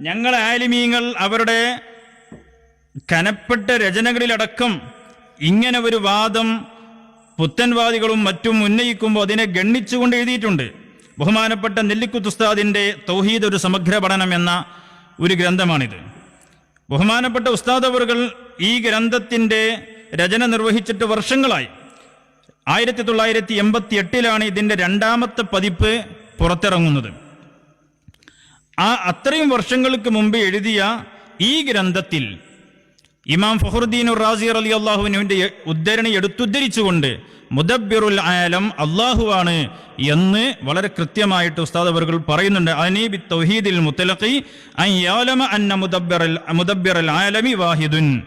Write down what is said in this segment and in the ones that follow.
ഞങ്ങൾ ആലിമീങ്ങൾ അവരുടെ കനപ്പെട്ട രചനകളിലടക്കം ഇങ്ങനെ ഒരു വാദം പുത്തൻവാദികളും മറ്റും ഉന്നയിക്കുമ്പോൾ അതിനെ ഗണ്ണിച്ചുകൊണ്ട് എഴുതിയിട്ടുണ്ട്. ബഹുമാനപ്പെട്ട നെല്ലിക്കുത്തുസ്താദിന്റെ തൗഹീദ് ഒരു സമഗ്ര പഠനം എന്ന ഒരു ഗ്രന്ഥമാണിത്. ബഹുമാനപ്പെട്ട ഉസ്താദ് അവറുകൾ ഈ ഗ്രന്ഥത്തിന്റെ രചന നിർവഹിച്ചിട്ട് വർഷങ്ങളായി. ആയിരത്തി തൊള്ളായിരത്തി എൺപത്തി എട്ടിലാണ് ഇതിന്റെ രണ്ടാമത്തെ പതിപ്പ് പുറത്തിറങ്ങുന്നത്. ആ അത്രയും വർഷങ്ങൾക്ക് മുമ്പ് എഴുതിയ ഈ ഗ്രന്ഥത്തിൽ ഇമാം ഫഹറുദ്ദീൻ റാസി അലി അള്ളാഹുവിനുവിന്റെ ഉദ്ധരണി എടുത്തുദ്ധരിച്ചുകൊണ്ട് മുദബ്ബിറുൽ ആലം അള്ളാഹുവാണ് എന്ന് വളരെ കൃത്യമായിട്ട് ഉസ്താദ് അവർകൾ പറയുന്നുണ്ട്. അനീബി തൗഹീദിൽ മുത്തലഖി അന്ന മുദബ്ബിറൽ ആലമി വാഹിദുൻ.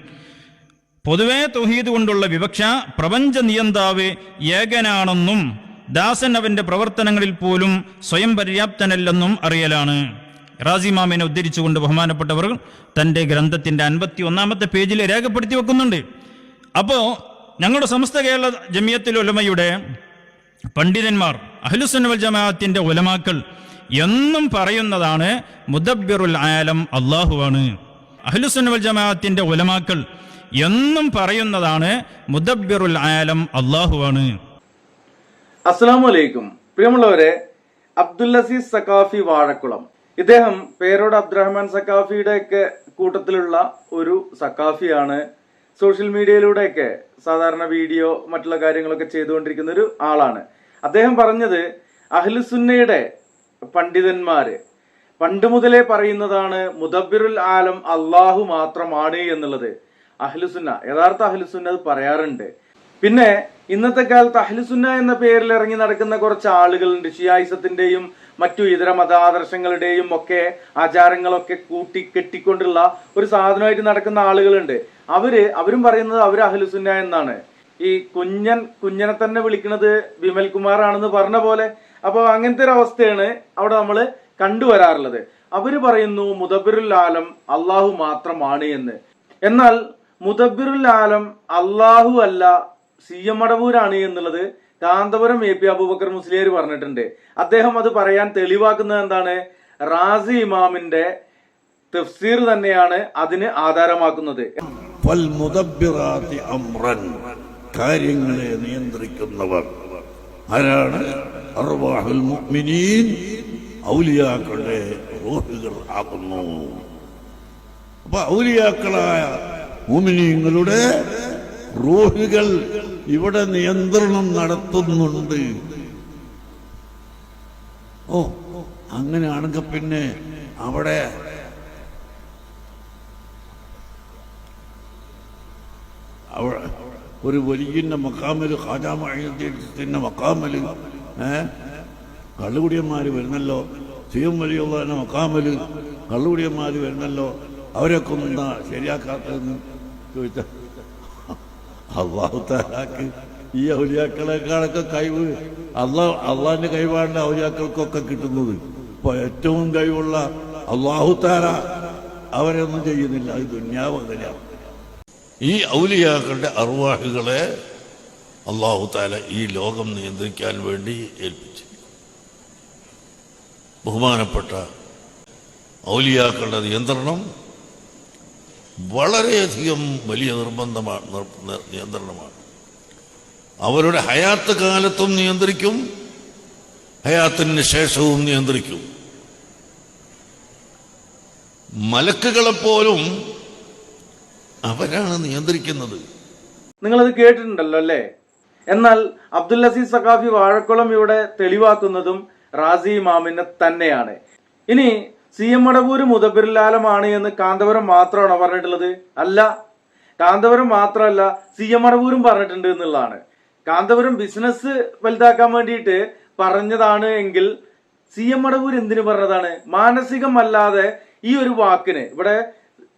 പൊതുവേ തൗഹീദ് കൊണ്ടുള്ള വിവക്ഷ പ്രപഞ്ച നിയന്താവ് ഏകനാണെന്നും ദാസൻ അവന്റെ പ്രവർത്തനങ്ങളിൽ പോലും സ്വയം പര്യാപ്തനല്ലെന്നും അറിയലാണ്. റാസിമാമിനെ ഉദ്ധരിച്ചുകൊണ്ട് ബഹുമാനപ്പെട്ടവർ തന്റെ ഗ്രന്ഥത്തിന്റെ അൻപത്തി ഒന്നാമത്തെ പേജിൽ രേഖപ്പെടുത്തി വെക്കുന്നുണ്ട്. അപ്പോൾ ഞങ്ങളുടെ സമസ്ത കേരള ജമിയത്തിൽ ഉലമയുടെ പണ്ഡിതന്മാർ അഹ്ലുസുന്ന ജമാഅത്തിന്റെ ഉലമാക്കൾ എന്നും പറയുന്നതാണ് മുദബ്ബിറുൽ ആലം അള്ളാഹുവാണ് അഹ്ലുസുന്ന വൽ ജമാഅത്തിന്റെ ഉലമാക്കൾ എന്നും പറയുന്നതാണ് മുദബ്ബിറുൽ ആലം അള്ളാഹുവാണ് അസ്സലാമു അലൈക്കും. പ്രിയമുള്ളവരെ അബ്ദുൽ അസീസ് സക്കാഫി വാഴക്കുളം. ഇദ്ദേഹം പേരോട് അബ്ദുറഹ്മാൻ സക്കാഫിയുടെ ഒക്കെ കൂട്ടത്തിലുള്ള ഒരു സക്കാഫിയാണ് സോഷ്യൽ മീഡിയയിലൂടെയൊക്കെ സാധാരണ വീഡിയോ മറ്റുള്ള കാര്യങ്ങളൊക്കെ ചെയ്തുകൊണ്ടിരിക്കുന്ന ഒരു ആളാണ്. അദ്ദേഹം പറഞ്ഞത് അഹ്ലുസുന്നയുടെ പണ്ഡിതന്മാര് പണ്ട് മുതലേ പറയുന്നതാണ് മുദബിറുൽ ആലം അള്ളാഹു മാത്രമാണ് എന്നുള്ളത്. അഹ്ലുസുന്ന യഥാർത്ഥ അഹ്ലുസുന്ന അത് പറയാറുണ്ട്. പിന്നെ ഇന്നത്തെ കാലത്ത് അഹ്ലുസുന്ന എന്ന പേരിൽ ഇറങ്ങി നടക്കുന്ന കുറച്ച് ആളുകളുണ്ട്. ഷിയായിസത്തിന്റെയും മറ്റു ഇതര മതാദർശങ്ങളുടെയും ഒക്കെ ആചാരങ്ങളൊക്കെ കൂട്ടി കെട്ടിക്കൊണ്ടുള്ള ഒരു സാധനമായിട്ട് നടക്കുന്ന ആളുകളുണ്ട്. അവർ അവരും പറയുന്നത് അവർ അഹലുസുന്ന എന്നാണ്. ഈ കുഞ്ഞൻ കുഞ്ഞനെ തന്നെ വിളിക്കുന്നത് വിമൽ കുമാർ ആണെന്ന് പറഞ്ഞ പോലെ. അപ്പൊ അങ്ങനത്തെ ഒരു അവസ്ഥയാണ് അവിടെ നമ്മൾ കണ്ടുവരാറുള്ളത്. അവർ പറയുന്നു മുദബിറുൽ ആലം അള്ളാഹു മാത്രമാണ് എന്ന്. എന്നാൽ മുദബിറുൽ ആലം അള്ളാഹു അല്ല സി എം മടവൂരാണ് എന്നുള്ളത് കാന്തപുരം എ പി അബൂബക്കർ മുസ്ലിയാർ പറഞ്ഞിട്ടുണ്ട്. അദ്ദേഹം അത് പറയാൻ തെളിവാക്കുന്നത് എന്താണ്? റാസി ഇമാമിന്റെ തഫ്സീർ തന്നെയാണ് അതിന് ആധാരമാക്കുന്നത്. കാര്യങ്ങളെ നിയന്ത്രിക്കുന്നവർ. ആരാണ്? അർവാഹുൽ മുഅ്മിനീൻ. ഔലിയാക്കളുടെ റൂഹുകൾ ആകുന്നു. അപ്പൊ ഔലിയാക്കളായ മുമിനീങ്ങളുടെ റൂഹുകൾ ഇവിടെ നിയന്ത്രണം നടത്തുന്നുണ്ട്. ഓ അങ്ങനെയാണെങ്കിൽ പിന്നെ അവിടെ അവ ഒരു വലിയ മക്കാമൽ ഖാജാമത്തിന്റെ മക്കാമൽ ഏ? കള്ളുകുടിയന്മാര് വരുന്നല്ലോ. സിയം വലിയുള്ള മക്കാമൽ കള്ളുകുടിയന്മാര് വരുന്നല്ലോ. അവരൊക്കെ ഒന്നും ശരിയാക്കാത്തതെന്ന് ചോദിച്ച അള്ളാഹു താലാക്ക് ഈ ഔലിയാക്കളെക്കാളൊക്കെ കഴിവ്. അള്ളാഹ് അള്ളാഹിന്റെ കഴിവാണ് ഔലിയാക്കൾക്കൊക്കെ കിട്ടുന്നത്. ഇപ്പൊ ഏറ്റവും കഴിവുള്ള അള്ളാഹു താല അവരൊന്നും ചെയ്യുന്നില്ല. അത് ദുന്യാവ് അങ്ങനെയാണ് ഈ ഔലിയാക്കളുടെ അറുവാഹുകളെ അള്ളാഹു താല ഈ ലോകം നിയന്ത്രിക്കാൻ വേണ്ടി ഏൽപ്പിച്ചു. ബഹുമാനപ്പെട്ട ഔലിയാക്കളുടെ നിയന്ത്രണം വളരെയധികം വലിയ നിർബന്ധമാണ് നിർ- നിർ- നിയന്ത്രണമാണ്. അവരുടെ ഹയാത്ത് കാലത്തും നിയന്ത്രിക്കും ഹയാത്തിന് ശേഷവും നിയന്ത്രിക്കും. മലക്കുകളെപ്പോലും അവരാണ് നിയന്ത്രിക്കുന്നത്. നിങ്ങളത് കേട്ടിട്ടുണ്ടല്ലോ അല്ലേ? എന്നാൽ അബ്ദുൽ അസീസ് സഖാഫി വാഴക്കുളം ഇവിടെ തെളിവാക്കുന്നതും റാസി ഇമാമിനെ തന്നെയാണ്. ഇനി സി എം മടവൂര് മുതബിർലാലമാണ് എന്ന് കാന്തപുരം മാത്രമാണോ പറഞ്ഞിട്ടുള്ളത്? അല്ല. കാന്തപുരം മാത്രമല്ല സി എം മടവൂരും പറഞ്ഞിട്ടുണ്ട് എന്നുള്ളതാണ്. കാന്തപുരം ബിസിനസ് വലുതാക്കാൻ വേണ്ടിയിട്ട് പറഞ്ഞതാണ് എങ്കിൽ സി എം മടവൂർ എന്തിനു പറഞ്ഞതാണ്? മാനസികമല്ലാതെ ഈ ഒരു വാക്കിന് ഇവിടെ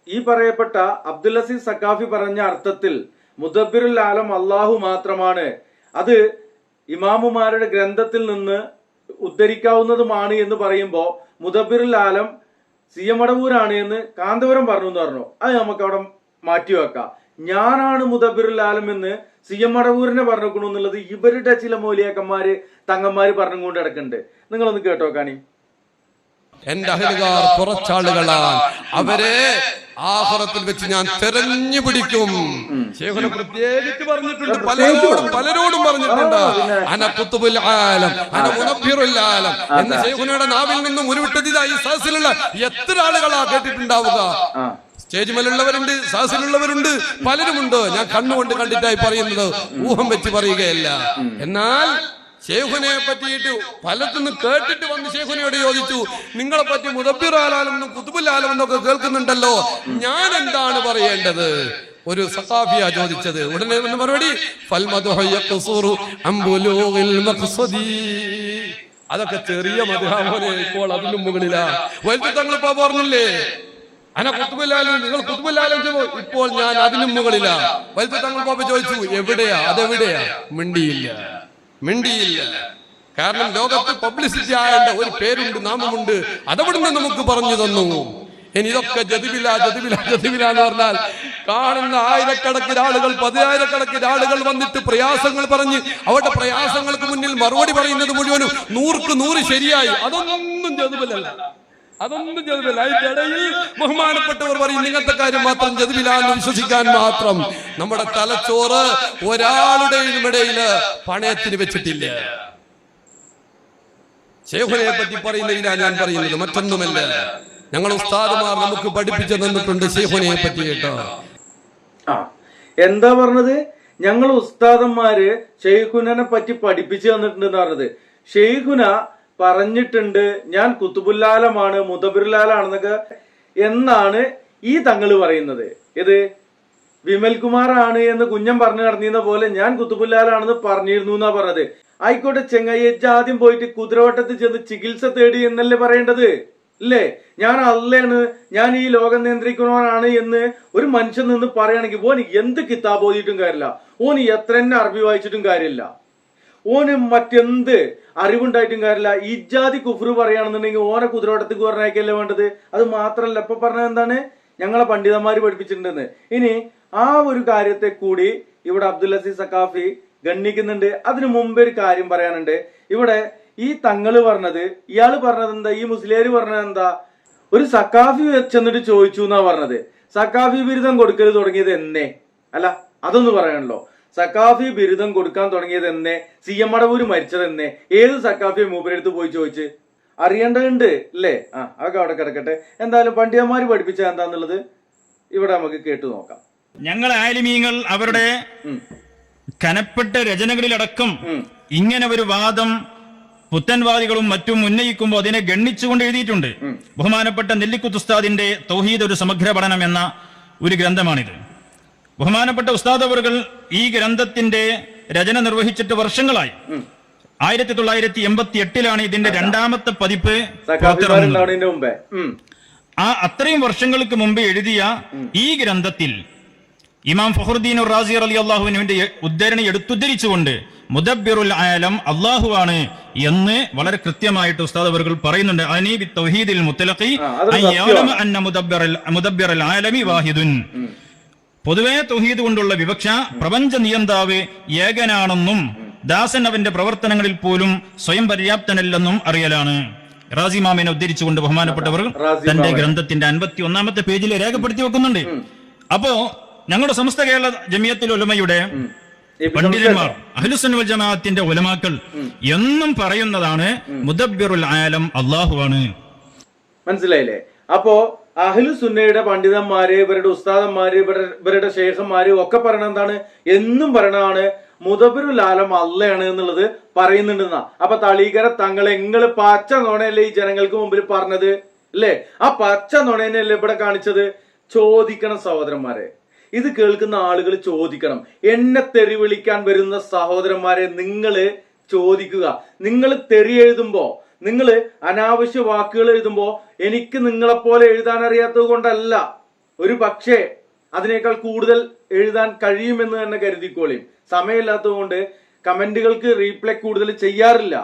ഈ പറയപ്പെട്ട അബ്ദുൽ അസീസ് സക്കാഫി പറഞ്ഞ അർത്ഥത്തിൽ മുദബിറുൽ ആലം അള്ളാഹു മാത്രമാണ്. അത് ഇമാമുമാരുടെ ഗ്രന്ഥത്തിൽ നിന്ന് ഉദ്ധരിക്കാവുന്നതുമാണ് എന്ന് പറയുമ്പോൾ മുദബിറുൽ ആലം സി എം അടവൂരാണ് എന്ന് കാന്തപുരം പറഞ്ഞു എന്ന് പറഞ്ഞു. അത് നമുക്ക് അവിടെ മാറ്റിവെക്കാം ഞാനാണ് മുദബിറുൽ ആലം എന്ന് സി എം അടവൂരിനെ പറഞ്ഞേക്കണു എന്നുള്ളത് ഇവരുടെ ചില മൂലിയാക്കന്മാര് തങ്ങന്മാര് പറഞ്ഞുകൊണ്ട് കിടക്കുന്നുണ്ട് നിങ്ങളൊന്ന് കേട്ടോ കാണി എന്റെ അഹലുകാർ കുറച്ചാളുകളാണ്. അവരെ ആഹ്റത്തിൽ വെച്ച് ഞാൻ തെരഞ്ഞു പിടിക്കും. ശേഖന പ്രത്യേകിച്ച് പറഞ്ഞിട്ടുണ്ട്. പലരോടും പലരോടും പറഞ്ഞിട്ടുണ്ട്. അന കുത്തുബുൽ ആലം അന മുനബ്ബിറുൽ ആലം. എന്ന് ശേഖനയുടെ നാവിൽ നിന്നും ഉരുവിട്ടതിതാ ഈ സദസ്സിലുള്ള എത്ര ആളുകളാ കേട്ടിട്ടുണ്ടാവുക? സ്റ്റേജ് മേലുള്ളവരുണ്ട് സദസ്സിലുള്ളവരുണ്ട് പലരുമുണ്ട്. ഞാൻ കണ്ണുകൊണ്ട് കണ്ടിട്ടായി പറയുന്നത് ഊഹം വെച്ച് പറയുകയല്ല. എന്നാൽ ഷേഖുനെ പറ്റിയിട്ട് പലത്തുനിന്ന് കേട്ടിട്ട് വന്ന് ഷേഖുനയോട് ചോദിച്ചു നിങ്ങളെ പറ്റി മുദബിർ ആലാലെന്നും കുതുബുൽ ആലെന്നൊക്കെ കേൾക്കുന്നുണ്ടല്ലോ. ഞാൻ എന്താണ് പറയേണ്ടത്? ഒരു സഖാഫിയ ചോദിച്ചത്. ഉടനെ മറുപടി അതൊക്കെ ചെറിയ മധുഹാമോനെ ഇപ്പോൾ അതിലും മുകളിലാ. വലുത് തങ്ങളിപ്പോ പറഞ്ഞില്ലേ? അന കുത്തുബില്ലാലും നിങ്ങൾ കുത്തുബില്ലാലും ഇപ്പോൾ ഞാൻ അതിനും മുകളിലാ. വലുത് തങ്ങൾ പാപ്പ ചോദിച്ചു എവിടെയാ? അതെവിടെയാ? മിണ്ടിയില്ല. മിണ്ടിയില്ല. കാരണം ലോകത്ത് പബ്ലിസിറ്റി ആയേണ്ട ഒരു പേരുണ്ട് നാമമുണ്ട്. അതവിടുന്ന് നമുക്ക് പറഞ്ഞു തന്നു? ഇനി ഇതൊക്കെ ജതിവില ജതിവില ജതിവില എന്ന് പറഞ്ഞാൽ കാണുന്ന ആയിരക്കണക്കിന് ആളുകൾ പതിനായിരക്കണക്കിന് ആളുകൾ വന്നിട്ട് പ്രയാസങ്ങൾ പറഞ്ഞ് അവരുടെ പ്രയാസങ്ങൾക്ക് മുന്നിൽ മറുപടി പറയുന്നത് മുഴുവനും നൂർക്ക് നൂറ് ശരിയായി. അതൊന്നും ജതുവിലല്ല. അതൊന്നും ജതുവില്ല ബഹുമാനപ്പെട്ടവർ പറയും ഇങ്ങനത്തെ കാര്യം മാത്രം ജതുവിലാന്ന് വിശ്വസിക്കാൻ മാത്രം. നമ്മുടെ തലച്ചോറ് ഒരാളുടെയും ഇടയിൽ പണയത്തിന് വെച്ചിട്ടില്ല. ശേഖുനെ പറ്റി പറയുന്നതിനാ ഞാൻ പറയുന്നത് മറ്റൊന്നുമല്ല. ഞങ്ങൾ ഉസ്താദുമാർ നമുക്ക് പഠിപ്പിച്ചു തന്നിട്ടുണ്ട് ശേഖുനെ പറ്റി കേട്ടോ. ആ എന്താ പറഞ്ഞത്? ഞങ്ങൾ ഉസ്താദന്മാര് ഷെയ്ഖുനെ പറ്റി പഠിപ്പിച്ചു തന്നിട്ടുണ്ടെന്ന് പറഞ്ഞത്. ഷെയ്ഖുന പറഞ്ഞിട്ടുണ്ട് ഞാൻ കുത്തുബുല്ലാലമാണ് മുതബിർലാലാണെന്നൊക്കെ എന്നാണ് ഈ തങ്ങൾ പറയുന്നത്. ഇത് വിമൽകുമാറാണ് എന്ന് കുഞ്ഞൻ പറഞ്ഞു നടന്നിരുന്ന പോലെ ഞാൻ കുത്തുബുല്ലാലാണെന്ന് പറഞ്ഞിരുന്നു എന്നാ പറഞ്ഞത്. ആയിക്കോട്ടെ ചെങ്ങയ്യച്ച ആദ്യം പോയിട്ട് കുതിരവട്ടത്തിൽ ചെന്ന് ചികിത്സ തേടി എന്നല്ലേ പറയേണ്ടത്? ഇല്ലേ? ഞാൻ അല്ലാണ് ഞാൻ ഈ ലോകം നിയന്ത്രിക്കുന്നവനാണ് എന്ന് ഒരു മനുഷ്യൻ നിന്ന് പറയുകയാണെങ്കിൽ ഓന് എന്ത് കിതാബ് ഓതിയിട്ടും കാര്യമില്ല. ഓന് എത്ര തന്നെ അറബി വായിച്ചിട്ടും കാര്യമില്ല. ഓന് മറ്റെന്ത് അറിവുണ്ടായിട്ടും കാര്യമില്ല. ഇജാതി കുഫ്രു പറയുകയാണെന്നുണ്ടെങ്കിൽ ഓനെ കുതിരോട്ടത്തേക്ക് പറഞ്ഞേക്കല്ലേ വേണ്ടത്? അത് മാത്രമല്ല ഇപ്പൊ പറഞ്ഞത് എന്താണ്? ഞങ്ങളെ പണ്ഡിതന്മാർ പഠിപ്പിച്ചിട്ടുണ്ടെന്ന്. ഇനി ആ ഒരു കാര്യത്തെ കൂടി ഇവിടെ അബ്ദുൽ അസീസ് സക്കാഫി ഗണ്ണിക്കുന്നുണ്ട് അതിനു മുമ്പ് ഒരു കാര്യം പറയാനുണ്ട്. ഇവിടെ ഈ തങ്ങൾ പറഞ്ഞത് ഇയാൾ പറഞ്ഞത് എന്താ? ഈ മുസ്ലിയാര് പറഞ്ഞത് എന്താ? ഒരു സക്കാഫി ചെന്നിട്ട് ചോദിച്ചു എന്നാ പറഞ്ഞത്. സക്കാഫി ബിരുദം കൊടുക്കൽ തുടങ്ങിയത് എന്നേ. അല്ല അതൊന്ന് പറയാനല്ലോ സക്കാഫി ബിരുദം കൊടുക്കാൻ തുടങ്ങിയത് എന്നേ സി എം മടവൂര് മരിച്ചത് എന്നേ ഏത് സക്കാഫി മൂപ്പരെടുത്ത് പോയി ചോദിച്ച്? അറിയേണ്ടതുണ്ട് അല്ലേ? ആ അതൊക്കെ അവിടെ കിടക്കട്ടെ. എന്തായാലും പണ്ഡിതന്മാര് പഠിപ്പിച്ച എന്താന്നുള്ളത് ഇവിടെ നമുക്ക് കേട്ടു നോക്കാം. ഞങ്ങൾ ആലിമീങ്ങൾ അവരുടെ കനപ്പെട്ട രചനകളിലടക്കം. ഇങ്ങനെ ഒരു വാദം പുത്തൻവാദികളും മറ്റും ഉന്നയിക്കുമ്പോൾ അതിനെ ഗണ്ണിച്ചുകൊണ്ട് എഴുതിയിട്ടുണ്ട്. ബഹുമാനപ്പെട്ട നെല്ലിക്കുത്തുസ്താദിന്റെ തൗഹീദ് ഒരു സമഗ്ര പഠനം എന്ന ഒരു ഗ്രന്ഥമാണിത്. ബഹുമാനപ്പെട്ട ഉസ്താദ് അവർകൾ ഈ ഗ്രന്ഥത്തിന്റെ രചന നിർവഹിച്ചിട്ട് വർഷങ്ങളായി. ആയിരത്തി തൊള്ളായിരത്തി എൺപത്തി എട്ടിലാണ് ഇതിന്റെ രണ്ടാമത്തെ പതിപ്പ്. ആ അത്രയും വർഷങ്ങൾക്ക് മുമ്പ് എഴുതിയ ഈ ഗ്രന്ഥത്തിൽ ഇമാം ഫഹറുദ്ദീൻ റാസി അലി അള്ളാഹുവിനുവിന്റെ ഉദ്ധരണി എടുത്തുദ്ധരിച്ചുകൊണ്ട് മുദബ്ബിറുൽ ആലം അള്ളാഹുവാണ് എന്ന് വളരെ കൃത്യമായിട്ട് ഉസ്താദ് അവർ പറയുന്നുണ്ട്. അനീബി തൗഹീദിൽ മുത്തലഖി അന്ന മുദബ്ബിറൽ മുദബ്ബിറൽ ആലമി വാഹിദുൻ. പൊതുവെ തൊഹീദ് കൊണ്ടുള്ള വിവക്ഷ പ്രപഞ്ച നിയന്താവ് ഏകനാണെന്നും ദാസൻ അവന്റെ പ്രവർത്തനങ്ങളിൽ പോലും സ്വയം പര്യാപ്തനല്ലെന്നും അറിയലാണ്. റാസിമാമിനെ ഉദ്ധരിച്ചുകൊണ്ട് ബഹുമാനപ്പെട്ടവർ തന്റെ ഗ്രന്ഥത്തിന്റെ അൻപത്തി ഒന്നാമത്തെ പേജിൽ രേഖപ്പെടുത്തി വെക്കുന്നുണ്ട്. അപ്പോ ഞങ്ങളുടെ സമസ്ത കേരള ജമിയത്തിൽ ഉലമയുടെ പണ്ഡിതന്മാർ അഹ്ലുസുൻ വൽ ജമാഅത്തിന്റെ ഉലമാക്കൾ എന്നും പറയുന്നതാണ് മുദബ്ബിറുൽ ആലം അള്ളാഹുവാണ് മനസ്സിലായില്ലേ? അപ്പോ അഹ്ലു സുന്നയുടെ പണ്ഡിതന്മാര് ഇവരുടെ ഉസ്താദന്മാര് ഇവരുടെ ഇവരുടെ ശേഖന്മാര് ഒക്കെ പറയണ എന്താണ്? എന്നും പറയണതാണ് മുതബുരു ലാലം അല്ലയാണ് എന്നുള്ളത് പറയുന്നുണ്ടെന്നാ. അപ്പൊ തളീകര തങ്ങളെ എങ്ങൾ പച്ച നുണയല്ലേ ഈ ജനങ്ങൾക്ക് മുമ്പിൽ പറഞ്ഞത്? അല്ലേ? ആ പച്ച നുണയനല്ലേ ഇവിടെ കാണിച്ചത്? ചോദിക്കണം സഹോദരന്മാരെ. ഇത് കേൾക്കുന്ന ആളുകൾ ചോദിക്കണം. എന്നെ തെറി വിളിക്കാൻ വരുന്ന സഹോദരന്മാരെ നിങ്ങൾ ചോദിക്കുക. നിങ്ങൾ തെറി എഴുതുമ്പോ നിങ്ങൾ അനാവശ്യ വാക്കുകൾ എഴുതുമ്പോൾ എനിക്ക് നിങ്ങളെപ്പോലെ എഴുതാൻ അറിയാത്തത് കൊണ്ടല്ല. ഒരു പക്ഷേ അതിനേക്കാൾ കൂടുതൽ എഴുതാൻ കഴിയുമെന്ന് തന്നെ കരുതിക്കോളിയും സമയമില്ലാത്തത് കൊണ്ട് കമന്റുകൾക്ക് റീപ്ലൈ കൂടുതൽ ചെയ്യാറില്ല.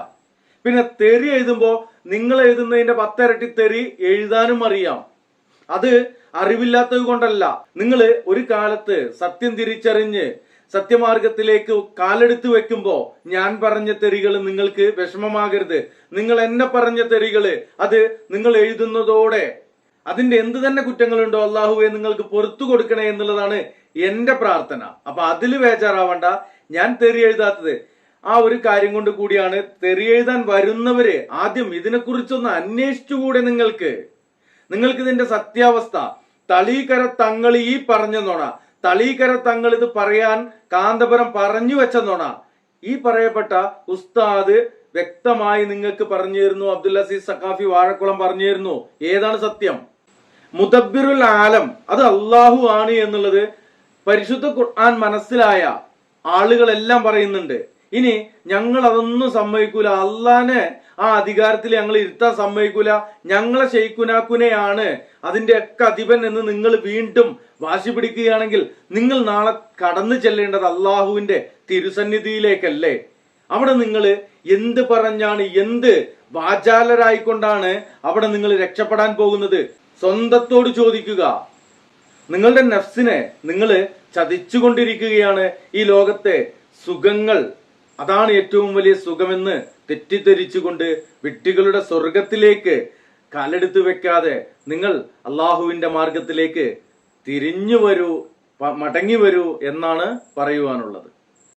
പിന്നെ തെറി എഴുതുമ്പോൾ നിങ്ങൾ എഴുതുന്നതിന്റെ പത്തരട്ടി തെറി എഴുതാനും അറിയാം. അത് അറിവില്ലാത്തത് കൊണ്ടല്ല. നിങ്ങൾ ഒരു കാലത്ത് സത്യം തിരിച്ചറിഞ്ഞ് സത്യമാർഗത്തിലേക്ക് കാലെടുത്ത് വെക്കുമ്പോ ഞാൻ പറഞ്ഞ തെറികൾ നിങ്ങൾക്ക് വിഷമമാകരുത്. നിങ്ങൾ എന്നെ പറഞ്ഞ തെറികൾ അത് നിങ്ങൾ എഴുതുന്നതോടെ അതിന്റെ എന്ത് തന്നെ കുറ്റങ്ങളുണ്ടോ അള്ളാഹുവെ നിങ്ങൾക്ക് പുറത്തു കൊടുക്കണേ എന്നുള്ളതാണ് എന്റെ പ്രാർത്ഥന. അപ്പൊ അതിൽ ബേജാറാവണ്ട. ഞാൻ തെറി എഴുതാത്തത്. ആ ഒരു കാര്യം കൊണ്ട് കൂടിയാണ് തെറി എഴുതാൻ വരുന്നവര് ആദ്യം ഇതിനെക്കുറിച്ചൊന്ന് അന്വേഷിച്ചുകൂടെ നിങ്ങൾക്ക്. നിങ്ങൾക്ക് ഇതിന്റെ സത്യാവസ്ഥ. തളീകര തങ്ങൾ ഈ പറഞ്ഞ തളീക്കര തങ്ങൾ ഇത് പറയാൻ കാന്തപുരം പറഞ്ഞു വെച്ചെന്നോണ. നോണ ഈ പറയപ്പെട്ട ഉസ്താദ് വ്യക്തമായി നിങ്ങൾക്ക് പറഞ്ഞു തരുന്നു അബ്ദുൽ അസീസ് സഖാഫി വാഴക്കുളം പറഞ്ഞു തരുന്നു ഏതാണ് സത്യം? മുദബിറുൽ ആലം അത് അള്ളാഹു ആണ് എന്നുള്ളത് പരിശുദ്ധ ഖുർആൻ മനസ്സിലായ ആളുകളെല്ലാം പറയുന്നുണ്ട്. ഇനി ഞങ്ങൾ അതൊന്നും സമ്മതിക്കൂല. അള്ളാനെ ആ അധികാരത്തിൽ ഞങ്ങൾ ഇരുത്താൻ സമ്മതിക്കൂല. ഞങ്ങളെ ഷെയ്ഖുനാക്കുനെയാണ് അതിന്റെ ഒക്കെ അധിപൻ എന്ന് നിങ്ങൾ വീണ്ടും വാശി പിടിക്കുകയാണെങ്കിൽ നിങ്ങൾ നാളെ കടന്നു ചെല്ലേണ്ടത് അള്ളാഹുവിന്റെ തിരുസന്നിധിയിലേക്കല്ലേ? അവിടെ നിങ്ങൾ എന്ത് പറഞ്ഞാണ് എന്ത് വാചാലരായിക്കൊണ്ടാണ് അവിടെ നിങ്ങൾ രക്ഷപ്പെടാൻ പോകുന്നത്? സ്വന്തത്തോട് ചോദിക്കുക. നിങ്ങളുടെ നഫ്സിനെ നിങ്ങൾ ചതിച്ചുകൊണ്ടിരിക്കുകയാണ് ഈ ലോകത്തെ സുഖങ്ങൾ അതാണ് ഏറ്റവും വലിയ സുഖമെന്ന് തെറ്റിദ്ധരിച്ചുകൊണ്ട് വിട്ടികളുടെ സ്വർഗത്തിലേക്ക് കാലെടുത്ത് വെക്കാതെ നിങ്ങൾ അള്ളാഹുവിന്റെ മാർഗത്തിലേക്ക് തിരിഞ്ഞു വരൂ മടങ്ങി വരൂ എന്നാണ് പറയുവാനുള്ളത്.